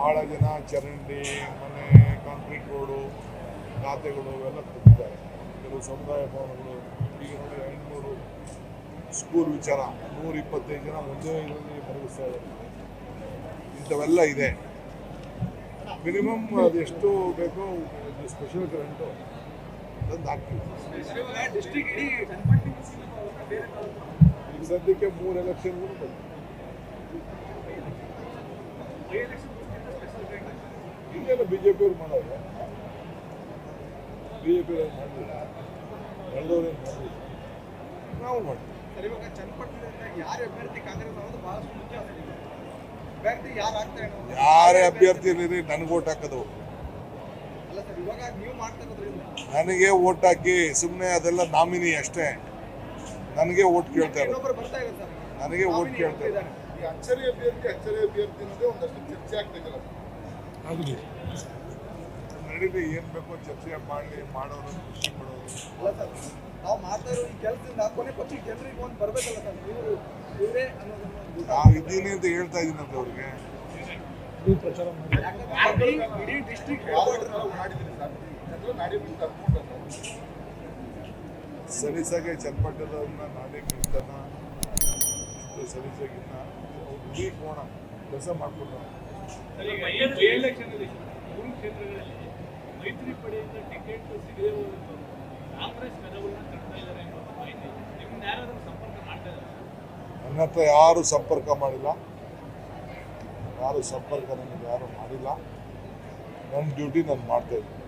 ಭಾಳ ಜನ ಚರಂಡಿ, ಮನೆ ಕಾಂಕ್ರೀಟ್ ರೋಡು ಖಾತೆಗಳು ಎಲ್ಲ ತುಂಬಿದ್ದಾರೆ ಕೆಲವು ಸಮುದಾಯ ಭವನಗಳು, ಈಗ ನೋಡಿ ಐನೂರು ಸ್ಕೂಲ್ ವಿಚಾರ ನೂರ ಇಪ್ಪತ್ತೈದು ಜನ ಒಂದೇ ಇದರಲ್ಲಿ ಇದ್ದಾರೆ. ಇಂಥವೆಲ್ಲ ಇದೆ. ಮಿನಿಮಮ್ ಅದೆಷ್ಟು ಬೇಕೋ ಸ್ಪೆಷಲ್ ಕರೆಂಟು ತಂದು ಹಾಕ್ತೀವಿ. ಈಗ ಸದ್ಯಕ್ಕೆ ಮೂರು ಎಲೆಕ್ಷನ್ಗಳು ಬಂತು ಇಲ್ಲೆಲ್ಲ ಬಿ ಜೆ ಅವ್ರು ಮಾಡೋದು ಬಿಜೆಪಿ ಜೆ ಪಿಯವ್ರು ಮಾಡಲಿಲ್ಲ. ಬೆಳೆದವ್ರೇನು ಮಾಡಲಿಲ್ಲ? ನಾವು ಮಾಡ್ತೀವಿ. ಸರ್ ಇವಾಗ ಚನ್ನಪಟ್ಟಣದಿಂದ ಯಾರು ಅಭ್ಯರ್ಥಿ ಕಾಂಗ್ರೆಸ್ ಅನ್ನೋದು ಬಹಳಷ್ಟು ಮುಖ್ಯ. ಅಭ್ಯರ್ಥಿ ಯಾರು ಆಗ್ತಾ ಯಾರೇ ಅಭ್ಯರ್ಥಿ ಇರಲಿ ನನಗೆ ಓಟ್ ಹಾಕೋದು. ಅಲ್ಲ ಸರ್ ಇವಾಗ ನೀವು ಮಾಡ್ತಾ ಇರೋದ್ರಿಂದ ನನಗೆ ಓಟ್ ಹಾಕಿ ಸುಮ್ಮನೆ ಅದೆಲ್ಲ ನಾಮಿನಿ ಅಷ್ಟೇ. ನನಗೆ ಓಟ್ ಕೇಳ್ತಾ ಇರೋದು. ಇನ್ನೊಬ್ಬರು ಬರ್ತಾ ಇದೆ ಸರ್. ನನಗೆ ಓಟ್ ಕೇಳ್ತಾ ಇದ್ದಾರೆ. ಇದ್ದಾರೆ ಈ ಅಚ್ಚರಿ ಅಭ್ಯರ್ಥಿ ಅಚ್ಚರಿ ಅಭ್ಯರ್ಥಿ ಅನ್ನೋದೇ ಒಂದಷ್ಟು ಚರ್ಚೆ ಆಗ್ಬೇಕಲ್ಲ ನಡೀಲಿ ಏನು ಬೇಕೋ ಚರ್ಚೆ ಮಾಡಲಿ ಮಾಡೋರು ಖುಷಿ ಪಡೋರು. ನಾವು ಮಾಡ್ತಾ ಇರೋ ಈ ಕೆಲಸದಿಂದ ಕೊನೆ ಪಕ್ಷ ಜನರಿಗೆ ಒಂದು ಬರಬೇಕಲ್ಲ ಸರ್ ಇವರು ಇವರೇ ಅನ್ನೋದನ್ನು ನಾವು ಇದ್ದೀನಿ ಅಂತ ಹೇಳ್ತಾ ಇದ್ದೀನಂತೆ ಅವ್ರಿಗೆ. ಯಾಕಂದ್ರೆ ಇಡೀ- ಇಡೀ ಡಿಸ್ಟ್ರಿಕ್ಟ್ ಮಾಡಿದ್ದೀನಿ ಸರ್ ಜನರು ನಾಡಿ ಬಿಟ್ಟು ಕರ್ಕೊಂಡು ಸಲೀಸಾಗೆ ಚನ್ನಪಟ್ಟಣದವ್ರನ್ನ ನಾಳೆ ನಿಂತನ ಇಷ್ಟು ಸಲೀಸಾಗಿನ್ನ ಹುಡುಗಿ ಕೋಣ ಕೆಲಸ ಮಾಡ್ಕೊಂಡು ಎಲೆಕ್ಷನ್ ಅಲ್ಲಿ ಮೂರು ಕ್ಷೇತ್ರಗಳಲ್ಲಿ ಮೈತ್ರಿ ಪಡೆಯಿಂದ ಟಿಕೆಟ್ ಸಿಗದೆ ಕಾಂಗ್ರೆಸ್ ಕದವನ್ನ ಇದ್ದಾರೆ ಮಾಹಿತಿ. ಯಾರಾದ್ರೂ ಸಂಪರ್ಕ ಮಾಡ್ತಾ ಇದ್ದಾರೆ? ನನ್ನ ಹತ್ರ ಯಾರು ಸಂಪರ್ಕ ಮಾಡಿಲ್ಲ. ಯಾರು ಸಂಪರ್ಕ ನನಗೆ ಯಾರು ಮಾಡಿಲ್ಲ. ನನ್ನ ಡ್ಯೂಟಿ ನಾನು ಮಾಡ್ತಾ ಇದ್ದೀನಿ.